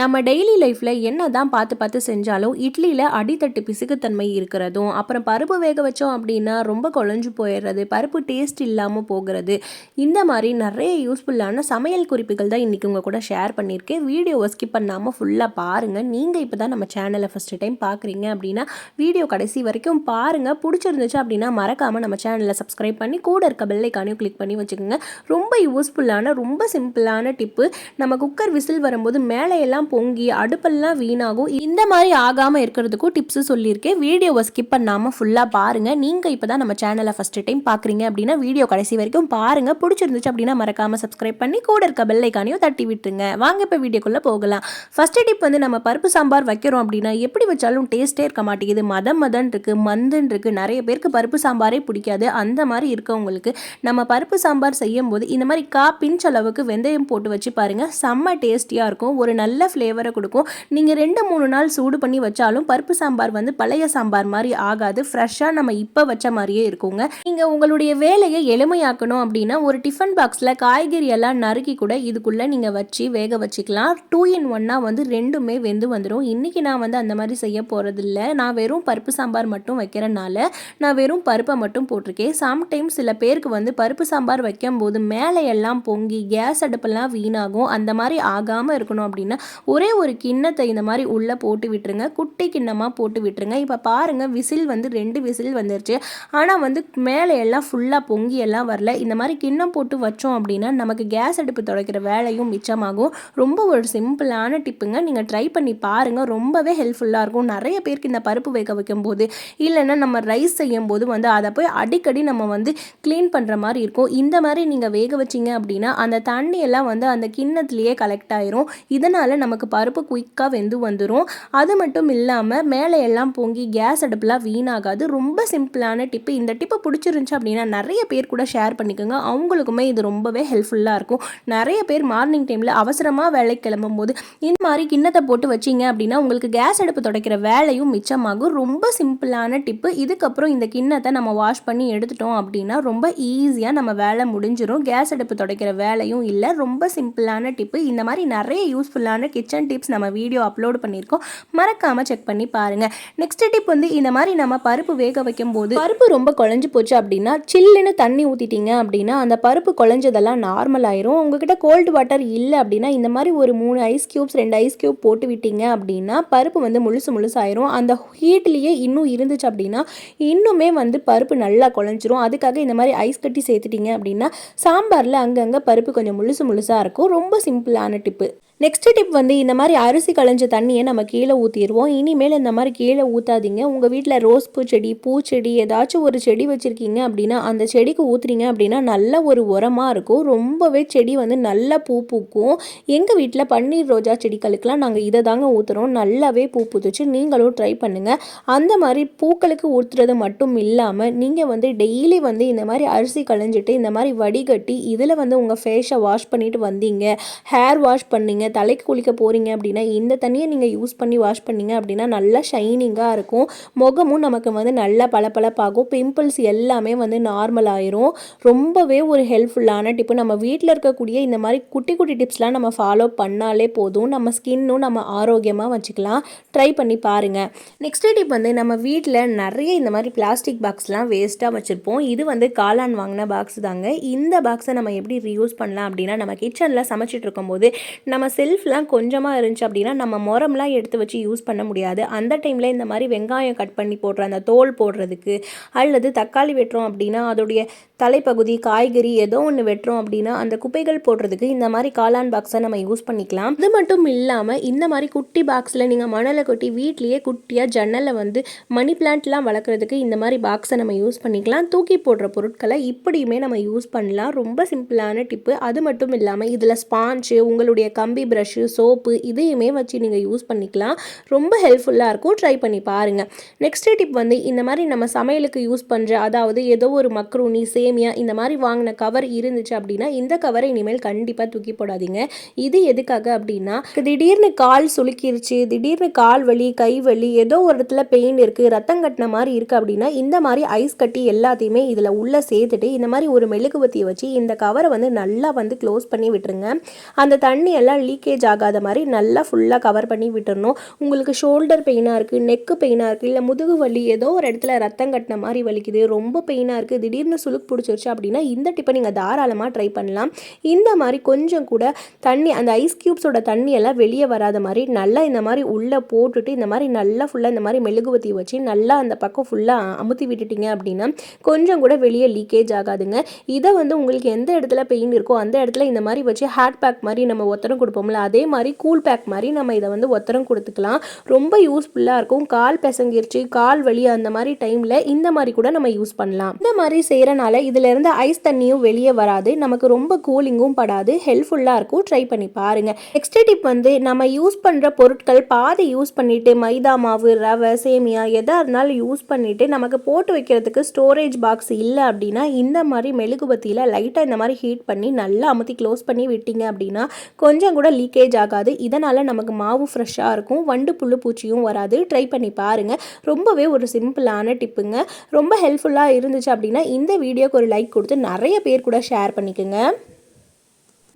நம்ம டெய்லி லைஃப்பில் என்ன தான் பார்த்து பார்த்து செஞ்சாலும் இட்லியில் அடித்தட்டு பிசுக்குத்தன்மை இருக்கிறதும் அப்புறம் பருப்பு வேக வச்சோம் அப்படின்னா ரொம்ப குழஞ்சு போயிடுறது பருப்பு டேஸ்ட் இல்லாமல் போகிறது. இந்த மாதிரி நிறைய யூஸ்ஃபுல்லான சமையல் குறிப்புகள் தான் இன்றைக்கி உங்கள் கூட ஷேர் பண்ணியிருக்கேன். வீடியோவை ஸ்கிப் பண்ணாமல் ஃபுல்லாக பாருங்கள் நீங்கள் இப்போ தான் நம்ம சேனலை ஃபஸ்ட்டு டைம் பார்க்குறீங்க அப்படின்னா வீடியோ கடைசி வரைக்கும் பாருங்கள் பிடிச்சிருந்துச்சு அப்படின்னா மறக்காமல் நம்ம சேனலை சப்ஸ்கிரைப் பண்ணி கூட இருக்க பெல்லைக்கானையும் கிளிக் பண்ணி வச்சுக்கோங்க. ரொம்ப யூஸ்ஃபுல்லான ரொம்ப சிம்பிளான டிப்பு நம்ம குக்கர் விசில் வரும்போது மேலே எல்லாம் பொங்கி அடுப்பெல்லாம் வீணாகும். இந்த மாதிரி ஆகாமல் இருக்கிறதுக்கும் டிப்ஸு சொல்லியிருக்கேன். வீடியோவை ஸ்கிப் பண்ணாமல் ஃபுல்லாக பாருங்கள் நீங்கள் இப்போ தான் நம்ம சேனலை ஃபஸ்ட்டு டைம் பார்க்குறீங்க அப்படின்னா வீடியோ கடைசி வரைக்கும் பாருங்கள் பிடிச்சிருந்துச்சு அப்படின்னா மறக்காமல் சப்ஸ்கிரைப் பண்ணி கூட இருக்க பெல்லைக்கானையும் தட்டி விட்டுருங்க. வாங்க இப்போ வீடியோக்குள்ளே போகலாம். ஃபஸ்ட்டு டிப் வந்து நம்ம பருப்பு சாம்பார் வைக்கிறோம் அப்படின்னா எப்படி வச்சாலும் டேஸ்ட்டே இருக்க மாட்டேங்குது. மதம் மதன் இருக்குது மந்தன் இருக்குது நிறைய பேருக்கு பருப்பு சாம்பாரே பிடிக்காது. அந்த மாதிரி இருக்கவங்களுக்கு நம்ம பருப்பு சாம்பார் செய்யும் போது இந்த மாதிரி கா பிஞ்ச் அளவுக்கு வெந்தயம் போட்டு வச்சு பாருங்கள் செம்ம டேஸ்டியாக இருக்கும். ஒரு நல்ல ஃப்ளேவரை கொடுக்கும். நீங்கள் ரெண்டு மூணு நாள் சூடு பண்ணி வச்சாலும் பருப்பு சாம்பார் வந்து பழைய சாம்பார் மாதிரி ஆகாது. ஃப்ரெஷ்ஷாக நம்ம இப்போ வச்ச மாதிரியே இருக்குங்க. நீங்கள் உங்களுடைய வேலையை எளிமையாக்கணும் அப்படின்னா ஒரு டிஃபன் பாக்ஸில் காய்கறி எல்லாம் நறுக்கி கூட இதுக்குள்ளே நீங்கள் வச்சு வேக வச்சுக்கலாம். டூ இன் ஒன்னாக வந்து ரெண்டுமே வெந்து வந்துடும் இன்றைக்கி நான் வந்து அந்த மாதிரி செய்ய போகிறதில்ல நான் வெறும் பருப்பு சாம்பார் மட்டும் வைக்கிறனால நான் வெறும் பருப்பை மட்டும் போட்டிருக்கேன். சம்டைம்ஸ் சில பேருக்கு வந்து பருப்பு சாம்பார் வைக்கும்போது மேலே எல்லாம் பொங்கி கேஸ் அடுப்பெல்லாம் வீணாகும். அந்த மாதிரி ஆகாமல் இருக்கணும் அப்படின்னா ஒரே ஒரு கிண்ணத்தை இந்த மாதிரி உள்ளே போட்டு விட்டுருங்க. குட்டி கிண்ணமாக போட்டு விட்டுருங்க. இப்போ பாருங்கள் விசில் வந்து ரெண்டு விசில் வந்துருச்சு. ஆனால் வந்து மேலே எல்லாம் ஃபுல்லாக பொங்கி எல்லாம் வரல. இந்த மாதிரி கிண்ணம் போட்டு வச்சோம் அப்படின்னா நமக்கு கேஸ் அடுப்பு துடைக்கிற வேலையும் மிச்சமாகும். ரொம்ப ஒரு சிம்பிளான டிப்புங்க. நீங்கள் ட்ரை பண்ணி பாருங்கள் ரொம்பவே ஹெல்ப்ஃபுல்லாக இருக்கும். நிறைய பேருக்கு இந்த பருப்பு வேக வைக்கும்போது இல்லைன்னா நம்ம ரைஸ் செய்யும் போது வந்து அதை போய் அடிக்கடி நம்ம வந்து க்ளீன் பண்ணுற மாதிரி இருக்கும். இந்த மாதிரி நீங்கள் வேக வச்சிங்க அப்படின்னா அந்த தண்ணியெல்லாம் வந்து அந்த கிண்ணத்துலேயே கலெக்ட் ஆயிரும். இதனால் நம்ம நமக்கு பருப்பு குயிக்காக வெந்து வந்துடும் அது மட்டும் இல்லாமல் மேலே எல்லாம் பொங்கி கேஸ் அடுப்புலாம் வீணாகாது. ரொம்ப சிம்பிளான டிப்பு இந்த டிப்பு பிடிச்சிருந்துச்சு அப்படின்னா நிறைய பேர் கூட ஷேர் பண்ணிக்கோங்க. அவங்களுக்குமே இது ரொம்பவே ஹெல்ப்ஃபுல்லாக இருக்கும். நிறைய பேர் மார்னிங் டைமில் அவசரமாக வேலைக்கு கிளம்பும் போது இந்த மாதிரி கிண்ணத்தை போட்டு வச்சிங்க அப்படின்னா உங்களுக்கு கேஸ் அடுப்பு துடைக்கிற வேலையும் மிச்சமாகும். ரொம்ப சிம்பிளான டிப்பு இதுக்கப்புறம் இந்த கிண்ணத்தை நம்ம வாஷ் பண்ணி எடுத்துட்டோம் அப்படின்னா ரொம்ப ஈஸியாக நம்ம வேலை முடிஞ்சிடும் கேஸ் அடுப்பு துடைக்கிற வேலையும் இல்லை. ரொம்ப சிம்பிளான டிப்பு இந்த மாதிரி நிறைய யூஸ்ஃபுல்லான கிச்சன் கிச்சன் டிப்ஸ் நம்ம வீடியோ அப்லோட் பண்ணியிருக்கோம். மறக்காமல் செக் பண்ணி பாருங்கள் நெக்ஸ்ட் டிப் வந்து இந்த மாதிரி நம்ம பருப்பு வேக வைக்கும் போது பருப்பு ரொம்ப குழஞ்சு போச்சு அப்படின்னா சில்லுன்னு தண்ணி ஊற்றிட்டீங்க அப்படின்னா அந்த பருப்பு குழஞ்சதெல்லாம் நார்மல் ஆயிரும். உங்ககிட்ட கோல்டு வாட்டர் இல்லை அப்படின்னா இந்த மாதிரி ஒரு மூணு ஐஸ் க்யூப்ஸ் ரெண்டு ஐஸ் க்யூப் போட்டு விட்டீங்க அப்படின்னா பருப்பு வந்து முழுசு முழுசாயிரும். அந்த ஹீட்லேயே இன்னும் இருந்துச்சு அப்படின்னா இன்னுமே வந்து பருப்பு நல்லா குழஞ்சிரும். அதுக்காக இந்த மாதிரி ஐஸ் கட்டி சேர்த்துட்டீங்க அப்படின்னா சாம்பாரில் அங்கங்கே பருப்பு கொஞ்சம் முழுசு முழுசாக இருக்கும். ரொம்ப சிம்பிளான டிப்பு நெக்ஸ்ட் டிப் வந்து இந்த மாதிரி அரிசி களைஞ்ச தண்ணியை நம்ம கீழே ஊற்றிடுவோம் இனிமேல் இந்த மாதிரி கீழே ஊற்றாதீங்க உங்கள் வீட்டில் ரோஸ் பூ செடி பூச்செடி ஏதாச்சும் ஒரு செடி வச்சுருக்கீங்க அப்படின்னா அந்த செடிக்கு ஊற்றுறீங்க அப்படின்னா நல்ல ஒரு உரமாக இருக்கும். ரொம்பவே செடி வந்து நல்லா பூ பூக்கும். எங்கள் வீட்டில் பன்னீர் ரோஜா செடிகளுக்கெலாம் நாங்கள் இதை தாங்க ஊற்றுறோம் நல்லாவே பூ பூத்துச்சு. நீங்களும் ட்ரை பண்ணுங்கள் அந்த மாதிரி பூக்களுக்கு ஊற்றுறது மட்டும் இல்லாமல் நீங்கள் வந்து டெய்லி வந்து இந்த மாதிரி அரிசி களைஞ்சிட்டு இந்த மாதிரி வடிகட்டி இதில் வந்து உங்கள் ஃபேஸை வாஷ் பண்ணிவிட்டு வந்தீங்க. ஹேர் வாஷ் பண்ணீங்க தலைக்கு குளிக்க போகிறீங்க அப்படின்னா இந்த தண்ணியை நீங்கள் யூஸ் பண்ணி வாஷ் பண்ணீங்க அப்படின்னா நல்லா ஷைனிங்காக இருக்கும். முகமும் நமக்கு வந்து நல்லா பளபளப்பாகும். பிம்பிள்ஸ் எல்லாமே வந்து நார்மல் ஆயிரும். ரொம்பவே ஒரு ஹெல்ப்ஃபுல்லான டிப்பு நம்ம வீட்டில் இருக்கக்கூடிய இந்த மாதிரி குட்டி குட்டி டிப்ஸ்லாம் நம்ம ஃபாலோ பண்ணாலே போதும். நம்ம ஸ்கின்னும் நம்ம ஆரோக்கியமாக வச்சுக்கலாம். ட்ரை பண்ணி பாருங்கள் நெக்ஸ்ட் டிப் வந்து நம்ம வீட்டில் நிறைய இந்த மாதிரி பிளாஸ்டிக் பாக்ஸ்லாம் வேஸ்ட்டாக வச்சுருப்போம். இது வந்து காளான் வாங்கின பாக்ஸ் தாங்க. இந்த பாக்ஸை நம்ம எப்படி ரீயூஸ் பண்ணலாம் அப்படின்னா நம்ம கிச்சனில் சமைச்சிட்டு இருக்கும்போது நம்ம செல்ஃப்லாம் கொஞ்சமாக இருந்துச்சு அப்படின்னா நம்ம முரம்லாம் எடுத்து வச்சு யூஸ் பண்ண முடியாது. அந்த டைமில் இந்த மாதிரி வெங்காயம் கட் பண்ணி போடுற அந்த தோல் போடுறதுக்கு அல்லது தக்காளி வெட்டுறோம் அப்படின்னா அதோடைய தலைப்பகுதி காய்கறி ஏதோ ஒன்று வெட்டுறோம் அப்படின்னா அந்த குப்பைகள் போடுறதுக்கு இந்த மாதிரி காளான் பாக்ஸை நம்ம யூஸ் பண்ணிக்கலாம். இது மட்டும் இல்லாமல் இந்த மாதிரி குட்டி பாக்ஸில் நீங்கள் மணலை கொட்டி வீட்லேயே குட்டியாக ஜன்னலை வந்து மணி பிளான்ட்லாம் வளர்க்குறதுக்கு இந்த மாதிரி பாக்ஸை நம்ம யூஸ் பண்ணிக்கலாம். தூக்கி போடுற பொருட்களை இப்படியுமே நம்ம யூஸ் பண்ணலாம். ரொம்ப சிம்பிளான டிப்பு அது மட்டும் இல்லாமல் இதில் ஸ்பாஞ்சு உங்களுடைய கம்பி ப்ரஷ்ஷு சோப்பு இதையுமே வச்சு நீங்கள் யூஸ் பண்ணிக்கலாம். ரொம்ப ஹெல்ப்ஃபுல்லாக இருக்கும். ட்ரை பண்ணி பாருங்கள் நெக்ஸ்ட் டிப் வந்து இந்த மாதிரி நம்ம சமையலுக்கு யூஸ் பண்ணுற அதாவது ஏதோ ஒரு மக்ரூனி சேம் சேமியா இந்த மாதிரி வாங்கின கவர் இருந்துச்சு அப்படின்னா இந்த கவரை இனிமேல் கண்டிப்பாக தூக்கி போடாதீங்க. இது எதுக்காக அப்படின்னா திடீர்னு கால் சுளுக்கிருச்சு திடீர்னு கால் வலி கை வலி ஏதோ ஒரு இடத்துல பெயின் இருக்குது ரத்தம் கட்டின மாதிரி இருக்குது அப்படின்னா இந்த மாதிரி ஐஸ் கட்டி எல்லாத்தையுமே இதில் உள்ளே சேர்த்துட்டு இந்த மாதிரி ஒரு மெழுகுவத்தியை வச்சு இந்த கவரை வந்து நல்லா வந்து க்ளோஸ் பண்ணி விட்டுருங்க. அந்த தண்ணி எல்லாம் லீக்கேஜ் ஆகாத மாதிரி நல்லா ஃபுல்லாக கவர் பண்ணி விட்டுறணும். உங்களுக்கு ஷோல்டர் பெயினாக இருக்குது நெக்கு பெயினாக இருக்குது இல்லை முதுகு வலி ஏதோ ஒரு இடத்துல ரத்தம் கட்டின மாதிரி வலிக்குது ரொம்ப பெயினாக இருக்குது திடீர்னு சுளுக்கு பிடிச்சிருச்சு அப்படின்னா இந்த டிப்பை நீங்கள் தாராளமாக ட்ரை பண்ணலாம். இந்த மாதிரி கொஞ்சம் கூட தண்ணி அந்த ஐஸ் க்யூப்ஸோட தண்ணியெல்லாம் வெளியே வராத மாதிரி நல்லா இந்த மாதிரி உள்ளே போட்டுட்டு இந்த மாதிரி நல்லா ஃபுல்லாக இந்த மாதிரி மெழுகுவத்தி வச்சு நல்லா அந்த பக்கம் ஃபுல்லாக அமுத்தி விட்டுட்டீங்க அப்படின்னா கொஞ்சம் கூட வெளியே லீக்கேஜ் ஆகாதுங்க. இதை வந்து உங்களுக்கு எந்த இடத்துல பெயின் இருக்கோ அந்த இடத்துல இந்த மாதிரி வச்சு ஹேட் பேக் மாதிரி நம்ம ஒத்தரம் கொடுப்போம்ல அதே மாதிரி கூல் பேக் மாதிரி நம்ம இதை வந்து ஒத்தரம் கொடுத்துக்கலாம். ரொம்ப யூஸ்ஃபுல்லாக இருக்கும். கால் பிசங்கிருச்சு கால் வலி அந்த மாதிரி டைமில் இந்த மாதிரி கூட நம்ம யூஸ் பண்ணலாம். இந்த மாதிரி செய்கிறனால இதிலிருந்து ஐஸ் தண்ணியும் வெளியே வராது. நமக்கு ரொம்ப கூலிங்கும் படாது. ஹெல்ப்ஃபுல்லாக இருக்கும். ட்ரை பண்ணி பாருங்கள் நெக்ஸ்ட் டிப் வந்து நம்ம யூஸ் பண்ணுற பொருட்கள் பாதி யூஸ் பண்ணிவிட்டு மைதா மாவு ரவை சேமியா எதாக இருந்தாலும் யூஸ் பண்ணிவிட்டு நமக்கு போட்டு வைக்கிறதுக்கு ஸ்டோரேஜ் பாக்ஸ் இல்லை அப்படின்னா இந்த மாதிரி மெழுகுபத்தியில் லைட்டாக இந்த மாதிரி ஹீட் பண்ணி நல்லா அமுத்தி க்ளோஸ் பண்ணி விட்டீங்க அப்படின்னா கொஞ்சம் கூட லீக்கேஜ் ஆகாது. இதனால் நமக்கு மாவு ஃப்ரெஷ்ஷாக இருக்கும். வண்டு புழு பூச்சியும் வராது. ட்ரை பண்ணி பாருங்கள் ரொம்பவே ஒரு சிம்பிளான டிப்புங்க ரொம்ப ஹெல்ப்ஃபுல்லாக இருந்துச்சு அப்படின்னா இந்த வீடியோ வீடியோக்கு ஒரு லைக் கொடுத்து நிறைய பேர் கூட ஷேர் பண்ணிக்கோங்க.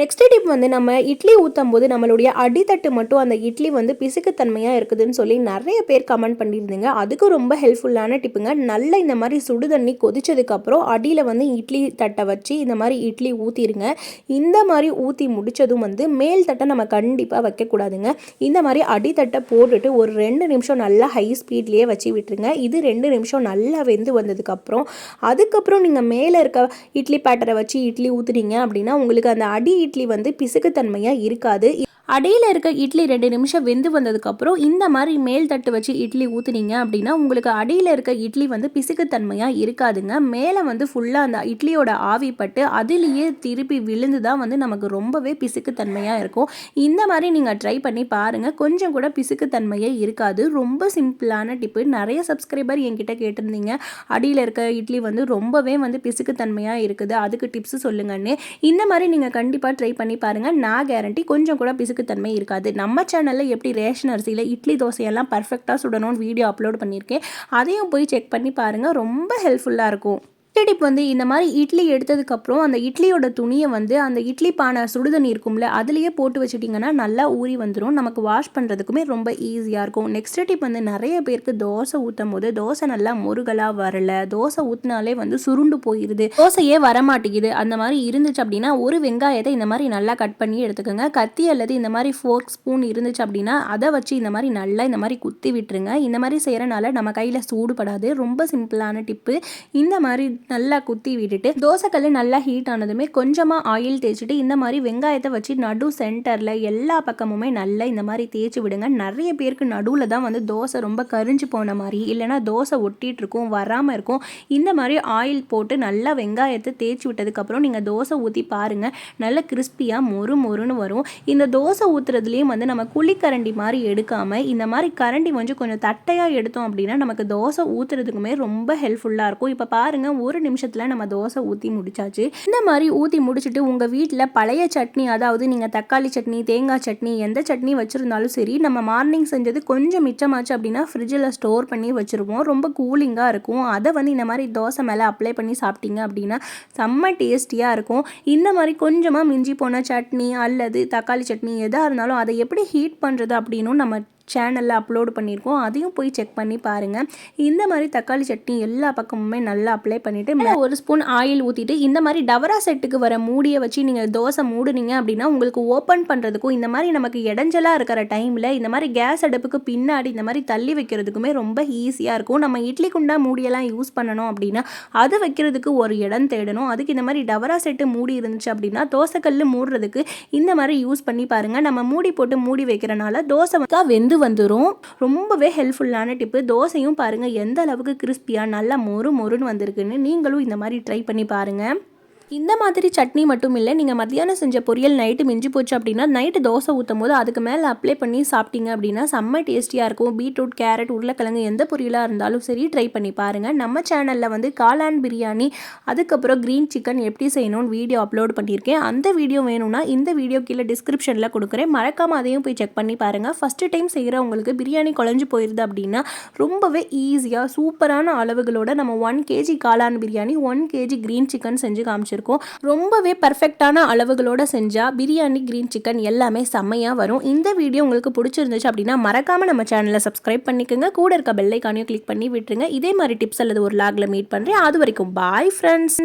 நெக்ஸ்ட் டிப் வந்து நம்ம இட்லி ஊற்றும் போது நம்மளுடைய அடித்தட்டு மட்டும் அந்த இட்லி வந்து பிசுக்குத்தன்மையாக இருக்குதுன்னு சொல்லி நிறைய பேர் கமெண்ட் பண்ணியிருந்தீங்க. அதுக்கு ரொம்ப ஹெல்ப்ஃபுல்லான டிப்புங்க நல்லா இந்த மாதிரி சுடு தண்ணி கொதிச்சதுக்கப்புறம் அடியில் வந்து இட்லி தட்டை வச்சு இந்த மாதிரி இட்லி ஊற்றிடுங்க இந்த மாதிரி ஊற்றி முடித்ததும் வந்து மேல் தட்டை நம்ம கண்டிப்பாக வைக்கக்கூடாதுங்க. இந்த மாதிரி அடித்தட்டை போட்டுட்டு ஒரு ரெண்டு நிமிஷம் நல்லா ஹை ஸ்பீட்லேயே வச்சு விட்டுருங்க. இது ரெண்டு நிமிஷம் நல்லா வெந்து வந்ததுக்கப்புறம் அதுக்கப்புறம் நீங்கள் மேலே இருக்க இட்லி பேட்டரை வச்சு இட்லி ஊற்றுனீங்க அப்படின்னா உங்களுக்கு அந்த அடி இட்லி வந்து பிசுக்குத்தன்மையாக இருக்காது. அடியில் இருக்க இட்லி ரெண்டு நிமிஷம் வெந்து வந்ததுக்கப்புறம் இந்த மாதிரி மேல் தட்டு வச்சு இட்லி ஊற்றுனீங்க அப்படின்னா உங்களுக்கு அடியில் இருக்க இட்லி வந்து பிசுக்குத்தன்மையாக இருக்காதுங்க. மேலே வந்து ஃபுல்லாக அந்த இட்லியோட ஆவி பட்டு அதுலேயே திருப்பி விழுந்து தான் வந்து நமக்கு ரொம்பவே பிசுக்குத்தன்மையாக இருக்கும். இந்த மாதிரி நீங்கள் ட்ரை பண்ணி பாருங்கள் கொஞ்சம் கூட பிசுக்குத்தன்மையே இருக்காது. ரொம்ப சிம்பிளான டிப்பு நிறைய சப்ஸ்கிரைபர் என்கிட்ட கேட்டிருந்தீங்க. அடியில் இருக்க இட்லி வந்து ரொம்பவே வந்து பிசுக்குத்தன்மையாக இருக்குது. அதுக்கு டிப்ஸ் சொல்லுங்கன்னு. இந்த மாதிரி நீங்கள் கண்டிப்பாக ட்ரை பண்ணி பாருங்கள் நான் கேரண்டி கொஞ்சம் கூட பிசுக்கு தன்மை இருக்காது. நம்ம சேனலில் எப்படி ரேஷன் அரிசியில் இட்லி தோசையெல்லாம் பர்ஃபெக்டாக சுடணும்னு வீடியோ அப்லோட் பண்ணியிருக்கேன் அதையும் போய் செக் பண்ணி பாருங்கள் ரொம்ப ஹெல்ப்ஃபுல்லாக இருக்கும். டிப் வந்து இந்த மாதிரி இட்லி எடுத்ததுக்கப்புறம் அந்த இட்லியோட துணியை வந்து அந்த இட்லி பானை சுடுதண்ணி இருக்கும்ல அதுலேயே போட்டு வச்சுட்டிங்கன்னா நல்லா ஊறி வந்துடும் நமக்கு வாஷ் பண்ணுறதுக்குமே ரொம்ப ஈஸியாக இருக்கும். நெக்ஸ்ட் டிப் வந்து நிறைய பேருக்கு தோசை ஊற்றும் போது தோசை நல்லா முருகலாக வரல. தோசை ஊற்றினாலே வந்து சுருண்டு போயிடுது தோசையே வரமாட்டேங்குது. அந்த மாதிரி இருந்துச்சு அப்படின்னா ஒரு வெங்காயத்தை இந்த மாதிரி நல்லா கட் பண்ணி எடுத்துக்கோங்க. கத்தி அல்லது இந்த மாதிரி ஃபோர்க் ஸ்பூன் இருந்துச்சு அப்படின்னா அதை வச்சு இந்த மாதிரி நல்லா இந்த மாதிரி குத்தி விட்டுருங்க. இந்த மாதிரி செய்கிறனால நம்ம கையில் சூடுபடாது ரொம்ப சிம்பிளான டிப்பு இந்த மாதிரி நல்லா குத்தி விட்டுட்டு தோசைக்கல் நல்லா ஹீட் ஆனதுமே கொஞ்சமாக ஆயில் தேய்ச்சிட்டு இந்த மாதிரி வெங்காயத்தை வச்சு நடு சென்டரில் எல்லா பக்கமுமே நல்லா இந்த மாதிரி தேய்ச்சி விடுங்க. நிறைய பேருக்கு நடுவில் தான் வந்து தோசை ரொம்ப கரிஞ்சு போன மாதிரி இல்லைனா தோசை ஒட்டிகிட்டு இருக்கும் வராமல் இருக்கும். இந்த மாதிரி ஆயில் போட்டு நல்லா வெங்காயத்தை தேய்ச்சி விட்டதுக்கப்புறம் நீங்கள் தோசை ஊற்றி பாருங்கள் நல்லா கிறிஸ்பியாக மொறு மொறுன்னு வரும். இந்த தோசை ஊற்றுறதுலேயும் வந்து நம்ம குழிக்கரண்டி மாதிரி எடுக்காமல் இந்த மாதிரி கரண்டி கொஞ்சம் கொஞ்சம் தட்டையாக எடுத்தோம் அப்படின்னா நமக்கு தோசை ஊற்றுறதுக்குமே ரொம்ப ஹெல்ப்ஃபுல்லாக இருக்கும். இப்போ பாருங்கள் ஒரு நிமிஷத்தில் நம்ம தோசை ஊற்றி முடிச்சாச்சு. இந்த மாதிரி ஊற்றி முடிச்சுட்டு உங்கள் வீட்டில் பழைய சட்னி அதாவது நீங்கள் தக்காளி சட்னி தேங்காய் சட்னி எந்த சட்னி வச்சுருந்தாலும் சரி நம்ம மார்னிங் செஞ்சது கொஞ்சம் மிச்சமாச்சு அப்படின்னா ஃப்ரிட்ஜில் ஸ்டோர் பண்ணி வச்சுருவோம். ரொம்ப கூலிங்காக இருக்கும். அதை வந்து இந்த மாதிரி தோசை மேலே அப்ளை பண்ணி சாப்பிட்டீங்க அப்படின்னா செம்ம டேஸ்டியாக இருக்கும். இந்த மாதிரி கொஞ்சமாக மிஞ்சி போன சட்னி அல்லது தக்காளி சட்னி எதாக இருந்தாலும் அதை எப்படி ஹீட் பண்ணுறது அப்படின்னும் நம்ம சேனலில் அப்லோடு பண்ணியிருக்கோம். அதையும் போய் செக் பண்ணி பாருங்கள் இந்த மாதிரி தக்காளி சட்னி எல்லா பக்கமுமே நல்லா அப்ளை பண்ணிவிட்டு ஒரு ஸ்பூன் ஆயில் ஊற்றிட்டு இந்த மாதிரி டவரா செட்டுக்கு வர மூடியை வச்சு நீங்கள் தோசை மூடுனீங்க அப்படின்னா உங்களுக்கு ஓப்பன் பண்ணுறதுக்கும் இந்த மாதிரி நமக்கு இடைஞ்சலாக இருக்கிற டைமில் இந்த மாதிரி கேஸ் அடுப்புக்கு பின்னாடி இந்த மாதிரி தள்ளி வைக்கிறதுக்குமே ரொம்ப ஈஸியாக இருக்கும். நம்ம இட்லி குண்டா மூடியெல்லாம் யூஸ் பண்ணணும் அப்படின்னா அது வைக்கிறதுக்கு ஒரு இடம் தேடணும். அதுக்கு இந்த மாதிரி டவரா செட்டு மூடி இருந்துச்சு அப்படின்னா தோசைக்கல் மூடுறதுக்கு இந்த மாதிரி யூஸ் பண்ணி பாருங்கள் நம்ம மூடி போட்டு மூடி வைக்கிறனால தோசை வந்து வெந்து வந்துடும் ரொம்பவே ஹெல்ப்ஃபுல்லான டிப்பு தோசையும் பாருங்கள் எந்த அளவுக்கு கிறிஸ்பியாக நல்லா மொறு மொறுன்னு வந்திருக்குன்னு நீங்களும் இந்த மாதிரி ட்ரை பண்ணி பாருங்கள் இந்த மாதிரி சட்னி மட்டும் இல்லை நீங்கள் மத்தியானம் செஞ்ச பொரியல் நைட்டு மிஞ்சி போச்சு அப்படின்னா நைட்டு தோசை ஊற்றும் போது அதுக்கு மேலே அப்ளை பண்ணி சாப்பிட்டீங்க அப்படின்னா செம்ம டேஸ்டியாக இருக்கும். பீட்ரூட் கேரட் உருளைக்கிழங்கு எந்த பொரியலாக இருந்தாலும் சரி ட்ரை பண்ணி பாருங்கள் நம்ம சேனலில் வந்து காளான் பிரியாணி அதுக்கப்புறம் க்ரீன் சிக்கன் எப்படி செய்யணும்னு வீடியோ அப்லோட் பண்ணியிருக்கேன். அந்த வீடியோ வேணும்னா இந்த வீடியோ கீழே டிஸ்கிரிப்ஷனில் கொடுக்குறேன். மறக்காமல் அதையும் போய் செக் பண்ணி பாருங்கள் ஃபஸ்ட்டு டைம் செய்கிறவங்களுக்கு பிரியாணி குழஞ்சி போயிருது அப்படின்னா ரொம்பவே ஈஸியாக சூப்பரான அளவுகளோட நம்ம ஒன் கேஜி காளான் biryani one KG green chicken செஞ்சு காமிச்சிருக்கோம். ரொம்பவே பர்ஃபெக்டான அளவுகளோட செஞ்சால் பிரியாணி க்ரீன் சிக்கன் எல்லாமே செம்மையாக வரும். இந்த வீடியோ உங்களுக்கு பிடிச்சிருந்துச்சு அப்படின்னா மறக்காமல் நம்ம சேனலை சப்ஸ்கிரைப் பண்ணிக்கோங்க. கூட இருக்க பெல்லைக்கானையும் கிளிக் பண்ணி விட்டுருங்க. இதே மாதிரி டிப்ஸ் அல்லது ஒரு லாகில் மீட் பண்ணுறேன் அது வரைக்கும் பாய் ஃப்ரெண்ட்ஸ்